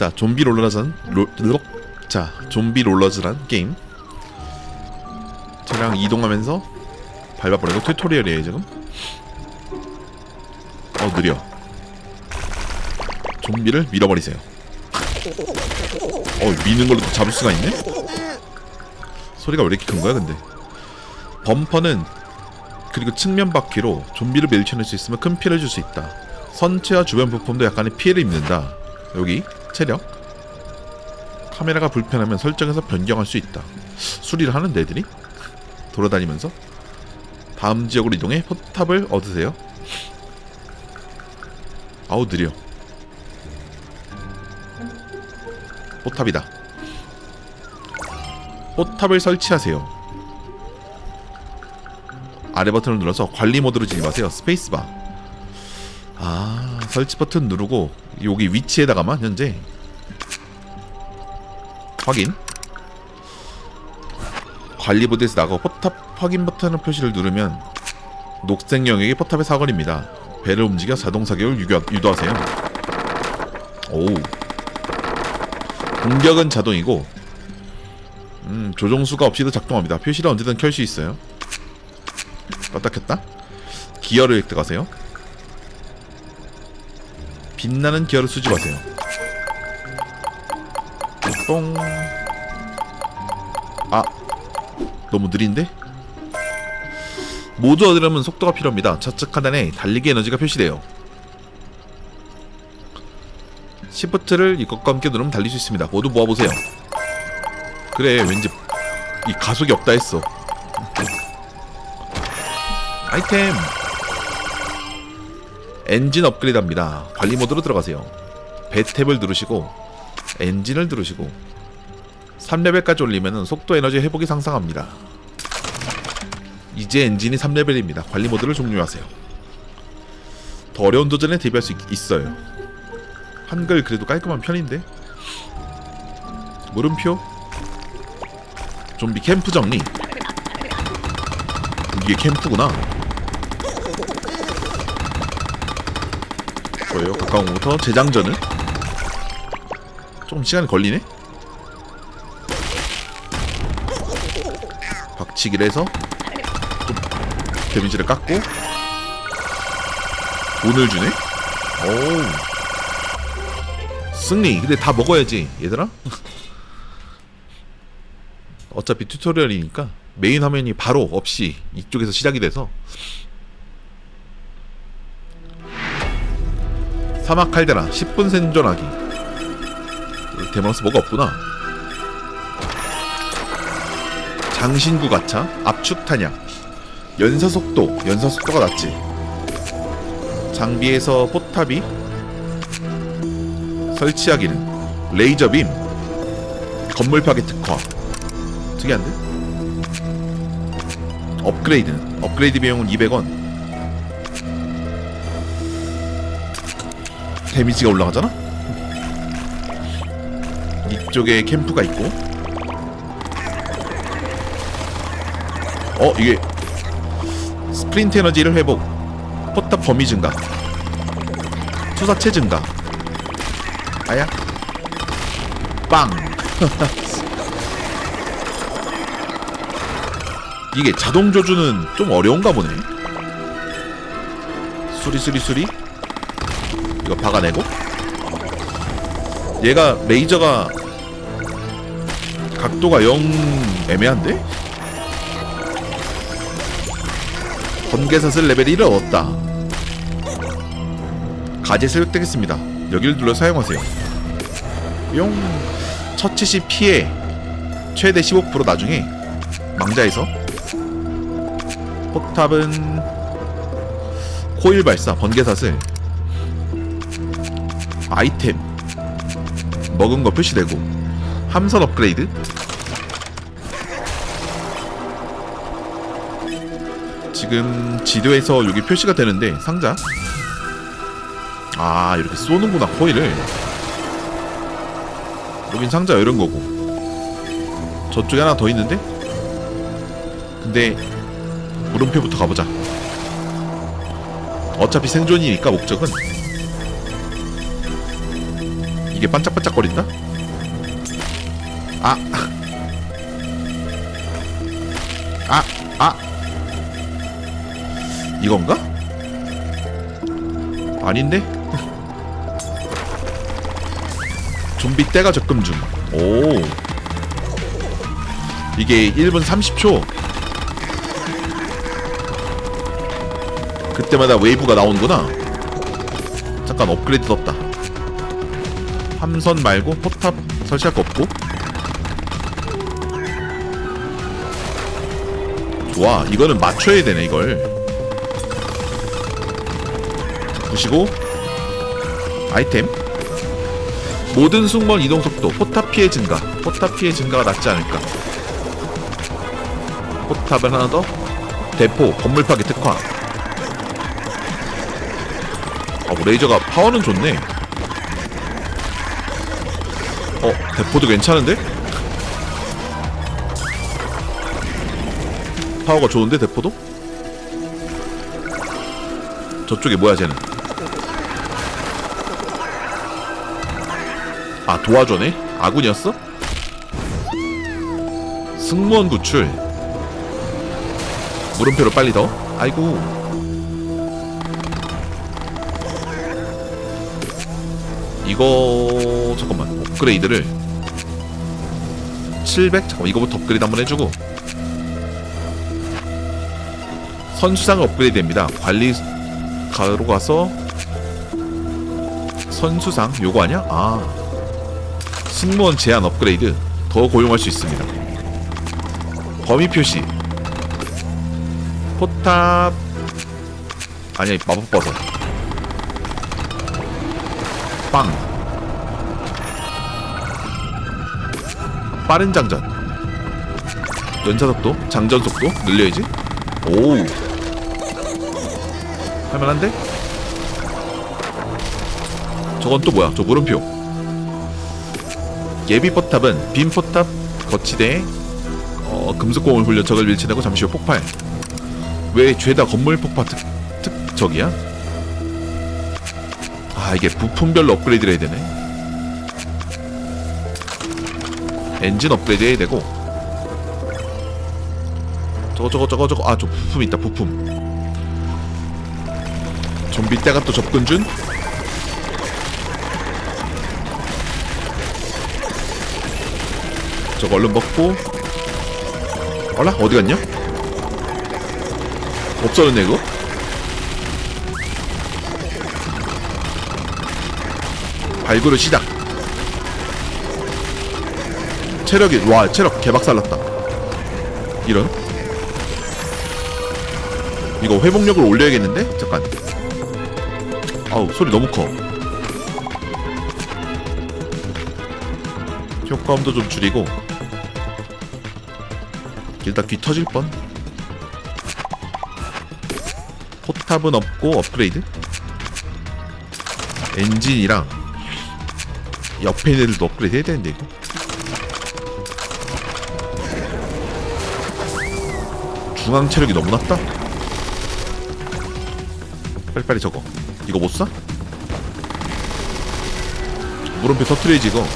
자 좀비 롤러전 롤, 롤- 자 좀비 롤러즈란 게임. 차량 이동하면서 밟아버리고 튜토리얼이에요 지금. 어 느려. 좀비를 밀어버리세요. 어 미는 걸로 또 잡을 수가 있네? 소리가 왜 이렇게 큰 거야 근데? 범퍼는 그리고 측면 바퀴로 좀비를 밀쳐낼 수 있으면 큰 피해를 줄 수 있다. 선체와 주변 부품도 약간의 피해를 입는다. 여기 체력? 카메라가 불편하면 설정에서 변경할 수 있다. 수리를 하는데 애들이? 돌아다니면서? 다음 지역으로 이동해 포탑을 얻으세요. 아우 느려. 포탑이다. 포탑을 설치하세요. 아래 버튼을 눌러서 관리 모드로 진입하세요. 스페이스바. 아 설치 버튼 누르고 여기 위치에다가만 현재 확인. 관리 모드에서 나가고 포탑 확인 버튼 표시를 누르면 녹색 영역이 포탑의 사거리입니다. 배를 움직여 자동 사격을 유도하세요. 오 공격은 자동이고 음, 조종수가 없이도 작동합니다. 표시를 언제든 켤 수 있어요. 켰다. 기어를 획득하세요 빛나는 기어를 수집하세요 뽕. 아 너무 느린데? 모두 얻으려면 속도가 필요합니다. 좌측 하단에 달리기 에너지가 표시돼요. 시프트를 이것과 함께 누르면 달릴 수 있습니다. 모두 모아보세요. 그래 왠지 이 가속이 없다 했어. 아이템 엔진 업그레이드합니다. 관리 모드로 들어가세요. 배 탭을 누르시고 엔진을 누르시고 3레벨까지 올리면 속도 에너지 회복이 상승합니다. 이제 엔진이 3레벨입니다. 관리 모드를 종료하세요. 더 어려운 도전에 대비할 수 있, 있어요. 한글 그래도 깔끔한 편인데. 물음표. 좀비 캠프 정리. 이게 캠프구나. 좋아요. 가까운 곳부터 재장전을. 조금 시간이 걸리네. 박치기를 해서 좀 데미지를 깎고 돈을 주네. 오 승리. 근데 다 먹어야지 얘들아. 어차피 튜토리얼이니까 메인 화면이 바로 없이 이쪽에서 시작이 돼서 사막 칼데라 10분 생존하기. 데모스 뭐가 없구나. 장신구 가차 압축 탄약. 연사 속도 연사 속도가 낮지. 장비에서 포탑이 설치하기는 레이저 빔 건물 파괴 특화 특이한데? 업그레이드는 업그레이드 비용은 200원 데미지가 올라가잖아? 이쪽에 캠프가 있고. 어 이게 스프린트 에너지를 회복. 포탑 범위 증가. 투사체 증가. 아야. 빵. 이게 자동 조주는 좀 어려운가 보네. 수리 수리 수리 이거 박아내고? 얘가 레이저가 각도가 영 애매한데? 번개사슬 레벨 1을 얻었다. 가젯을 획득했습니다. 여기를 눌러 사용하세요. 뿅 처치 시 피해. 최대 15% 나중에 망자에서. 포탑은 코일 발사 번개사슬 아이템. 먹은 거 표시되고. 함선 업그레이드. 지금 지도에서 여기 표시가 되는데 상자. 아 이렇게 쏘는구나 코일을. 여긴 상자 이런 거고. 저쪽에 하나 더 있는데? 근데 물음표부터 가보자. 어차피 생존이니까 목적은 이게 반짝반짝거린다? 아. 아, 아. 이건가? 아닌데? 좀비 때가 접근 중. 오. 이게 1분 30초. 그때마다 웨이브가 나오는구나. 잠깐 업그레이드 떴다. 함선 말고 포탑 설치할 거 없고. 좋아. 이거는 맞춰야 되네, 이걸. 부시고. 아이템. 모든 승무원 이동 속도. 포탑 피해 증가. 포탑 피해 증가가 낫지 않을까? 포탑을 하나 더. 대포. 건물 파괴 특화. 아, 뭐 레이저가 파워는 좋네 어 대포도 괜찮은데? 파워가 좋은데 대포도? 저쪽에 뭐야 쟤는 아 도와줘네? 아군이었어? 승무원 구출 물음표로 빨리 더 아이고 이거 잠깐만 업그레이드를 700 잠깐만 이거부터 업그레이드 한번 해주고. 선수상 업그레이드 됩니다. 관리 가로 가서 선수상 요거 아니야? 아. 승무원 제한 업그레이드 더 고용할 수 있습니다. 범위 표시. 포탑. 아니야 이 마법 버섯 빵 빠른 장전 연사 속도 장전 속도 늘려야지 오 할만한데? 저건 또 뭐야? 저 물음표. 예비 포탑은 빔 포탑 거치대 어, 금속공을 굴려 적을 밀치내고 잠시 후 폭발. 왜 죄다 건물 폭파 특, 특적이야? 아 이게 부품별로 업그레이드를 해야 되네. 엔진 업그레이드 해야 되고 저거 저거 저거 저거 아 저 부품 있다 부품 좀비 때가 또 접근 중. 저거 얼른 먹고. 어라 어디 갔냐? 없어졌네 이거. 발굴을 시작. 체력이 와 체력 개박살났다. 이런. 이거 회복력을 올려야겠는데? 잠깐. 아우 소리 너무 커 효과음도 좀 줄이고 일단 귀 터질 뻔 포탑은 없고 업그레이드 엔진이랑 옆에 있는 애들도 업그레이드 해야 되는데 이거. 중앙 체력이 너무 낮다? 빨리빨리 적어. 이거 못 사? 물음표 터트려야지 이거.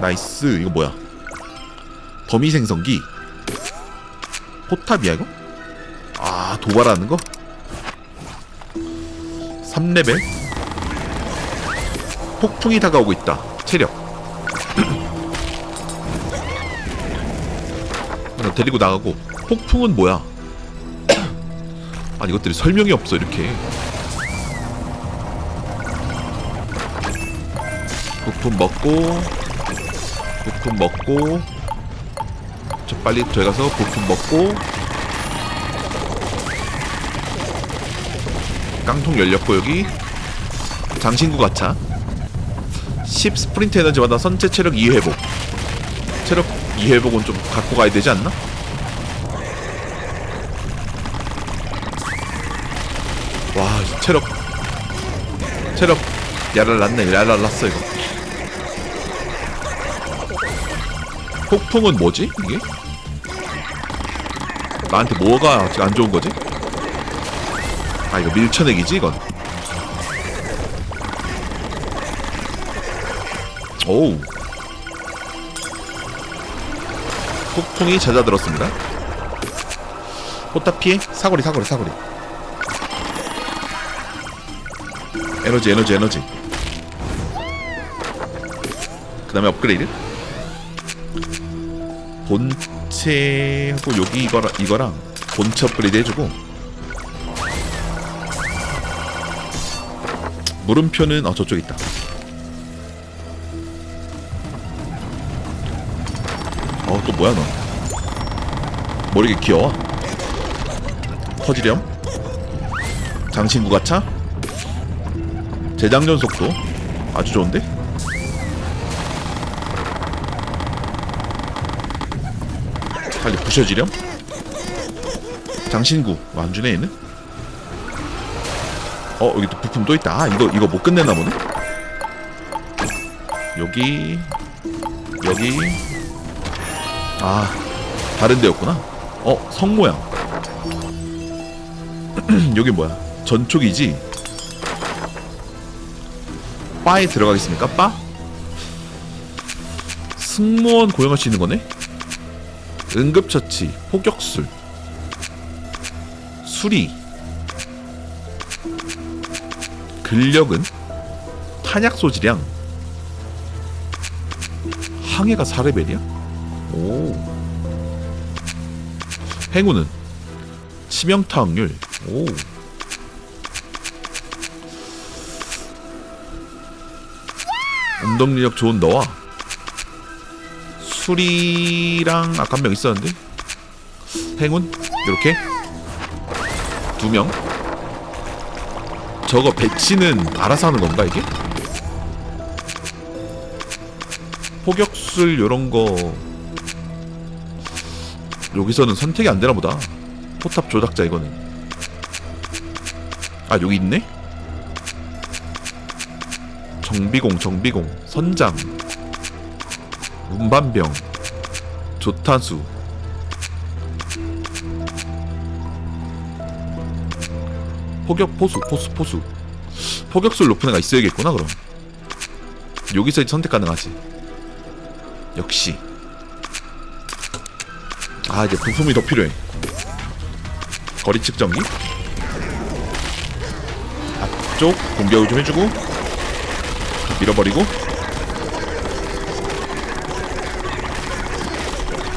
나이스. 이거 뭐야? 범위 생성기. 포탑이야 이거? 아 도발하는 거? 3레벨 폭풍이 다가오고 있다. 체력. 하나 데리고 나가고. 폭풍은 뭐야? 아니 이것들이 설명이 없어 이렇게. 부품 먹고 부품 먹고. 저 빨리 들어가서 부품 먹고. 깡통 열렸고 여기. 장신구 가차 10 스프린트 에너지마다 선체 체력 2회복 체력 2회복은 좀 갖고 가야 되지 않나? 와 체력 체력 야랄 났네 야랄 났어 이거 폭풍은 뭐지 이게? 나한테 뭐가 안 좋은 거지? 아 이거 밀쳐내기지 이건 오우. 폭풍이 잦아들었습니다. 포탑 피해? 사거리 사거리 사거리. 에너지 에너지 에너지. 그 다음에 업그레이드. 본체하고 여기 이거랑, 이거랑 본체 업그레이드 해주고. 물음표는 어 저쪽에 있다 또 뭐야 너? 머리 이렇게 귀여워? 커지렴? 장신구 가 차? 재장전 속도? 아주 좋은데? 빨리 부셔지렴? 장신구 뭐안 주네 얘는? 어 여기 또 부품 또 있다. 아 이거 이거 못 끝내나 보네? 여기 여기 아 다른 데였구나. 어 성모양. 여기 뭐야? 전촉이지? 바에 들어가겠습니까? 바? 승무원 고용할 수 있는 거네? 응급처치 포격술 수리 근력은 탄약 소지량 항해가 4레벨이야? 오. 행운은 치명타 확률. 오. 운동력 좋은 너와 수리랑 아까 한 명 있었는데? 행운? 이렇게? 두 명? 저거 배치는 알아서 하는 건가 이게? 포격술 요런 거 여기서는 선택이 안 되나 보다. 포탑 조작자 이거는. 아 여기 있네? 정비공 정비공. 선장. 운반병. 조탄수. 포격 포수 포수 포수. 포격술 높은 애가 있어야겠구나 그럼. 여기서 선택 가능하지. 역시 아 이제 부품이 더 필요해. 거리 측정기? 앞쪽 공격을 좀 해주고 밀어버리고.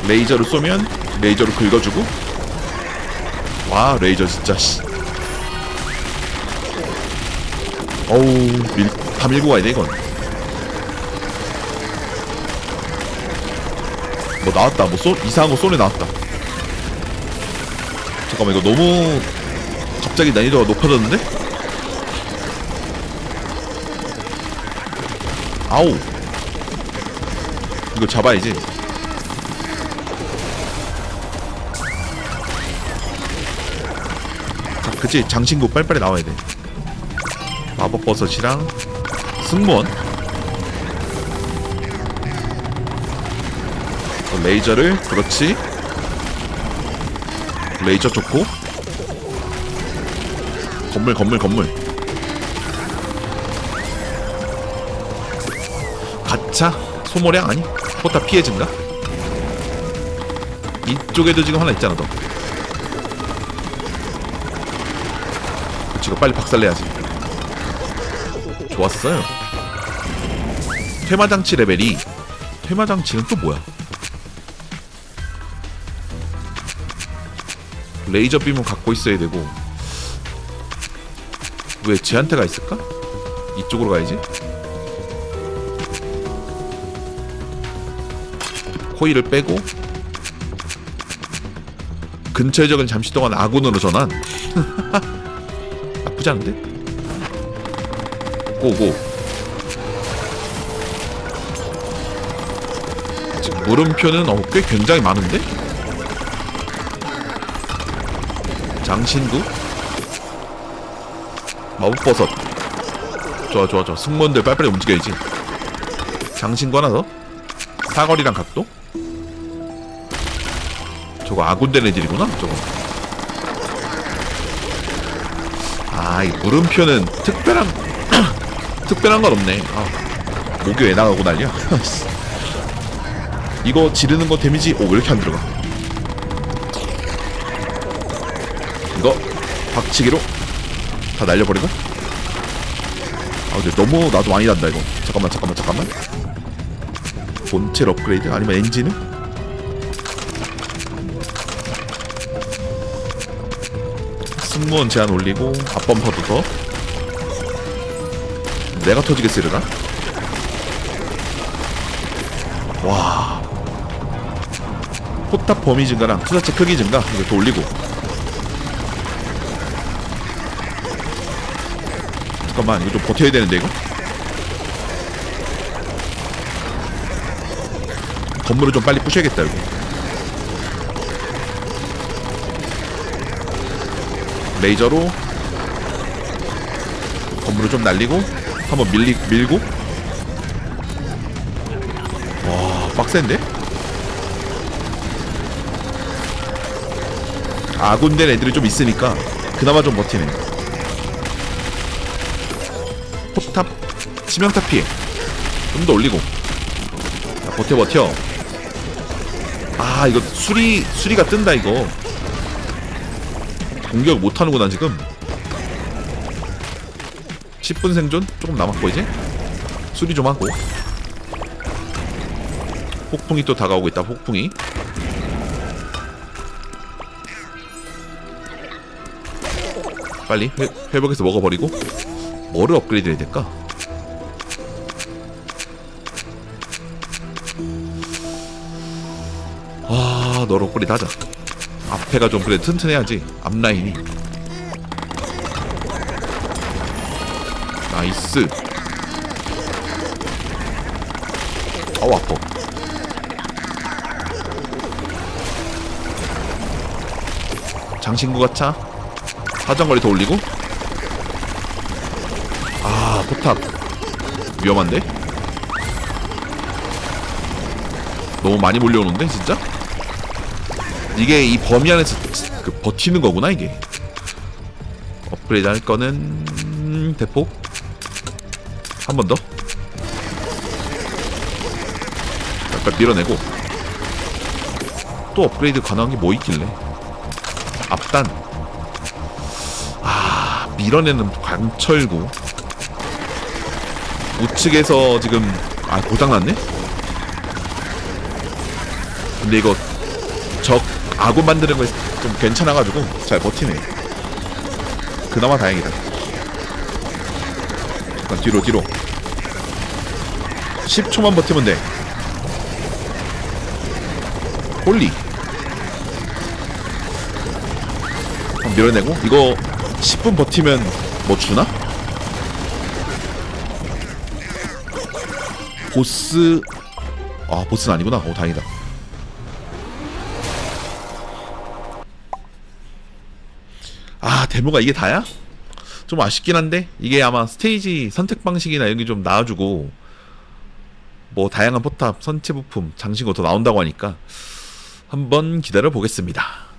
레이저를 쏘면 레이저로 긁어주고. 와 레이저 진짜 씨. 어우 밀, 다 밀고 가야 돼 이건 뭐 나왔다. 뭐 쏘, 이상한 거 쏘네 나왔다. 잠깐만 이거 너무 갑자기 난이도가 높아졌는데? 아우 이거 잡아야지. 자 그치. 장신구 빨리빨리 나와야 돼. 마법버섯이랑 승무원 레이저를 그렇지? 레이저 좋고. 건물 건물 건물. 가차 소모량 아니? 포탑 피해 증가 이쪽에도 지금 하나 있잖아 너. 그치 이거 빨리 박살내야지. 좋았어요. 퇴마장치 레벨이. 퇴마장치는 또 뭐야 레이저 빔은 갖고 있어야 되고 왜 쟤한테가 있을까? 이쪽으로 가야지 코일을 빼고 근처의 적은 잠시 동안 아군으로 전환 나쁘지 않은데? 고고 지금 물음표는 어, 꽤 굉장히 많은데? 장신구? 마법버섯. 좋아 좋아 좋아. 승무원들 빨리빨리 움직여야지. 장신구 하나 더? 사거리랑 각도? 저거 아군된 애들이구나 저거. 아이 물음표는 특별한 특별한 건 없네. 아. 목이 왜 나가고 난리야. 이거 지르는 거 데미지 오 왜 이렇게 안 들어가 이거 박치기로 다 날려버리고 아 근데 너무 나도 많이 난다 이거. 잠깐만 잠깐만 잠깐만. 본체 업그레이드? 아니면 엔진을 승무원 제한 올리고 앞범퍼도 더. 내가 터지겠어 이러나? 와. 포탑 범위 증가랑 투자체 크기 증가 또 올리고 잠깐만 이거 좀 버텨야 되는데 이거? 건물을 좀 빨리 부셔야겠다 이거. 레이저로 건물을 좀 날리고 한번 밀리, 밀고. 와 빡센데? 아군된 애들이 좀 있으니까 그나마 좀 버티네 포탑 치명타 피해. 좀 더 올리고. 자, 버텨 버텨. 아 이거 수리 수리가 뜬다 이거. 공격 못하는구나 지금. 10분 생존? 조금 남았고 이제? 수리 좀 하고. 폭풍이 또 다가오고 있다 폭풍이. 빨리 회, 회복해서 먹어버리고 뭐를 업그레이드 해야 될까? 아 너로 업그레이드 하자. 앞에가 좀 그래 튼튼해야지. 앞라인이. 나이스. 아우 아파. 장신구 가차 사정거리 더 올리고? 아 포탑. 위험한데? 너무 많이 몰려오는데 진짜? 이게 이 범위 안에서 그 버티는 거구나 이게. 업그레이드 할 거는 대폭 한번 더? 약간 밀어내고. 또 업그레이드 가능한 게 뭐 있길래? 앞단. 아 밀어내는 강철구 우측에서 지금 아 고장났네? 근데 이거 적 아군 만드는 거 좀 괜찮아가지고 잘 버티네. 그나마 다행이다. 잠깐 뒤로 뒤로. 10초만 버티면 돼. 홀리. 밀어내고 이거 10분 버티면 뭐 주나? 보스 아 보스는 아니구나 오 다행이다 아 데모가 이게 다야? 좀 아쉽긴 한데 이게 아마 스테이지 선택 방식이나 이런 게 좀 나와주고 뭐 다양한 포탑, 선체 부품, 장신구 더 나온다고 하니까 한번 기다려 보겠습니다.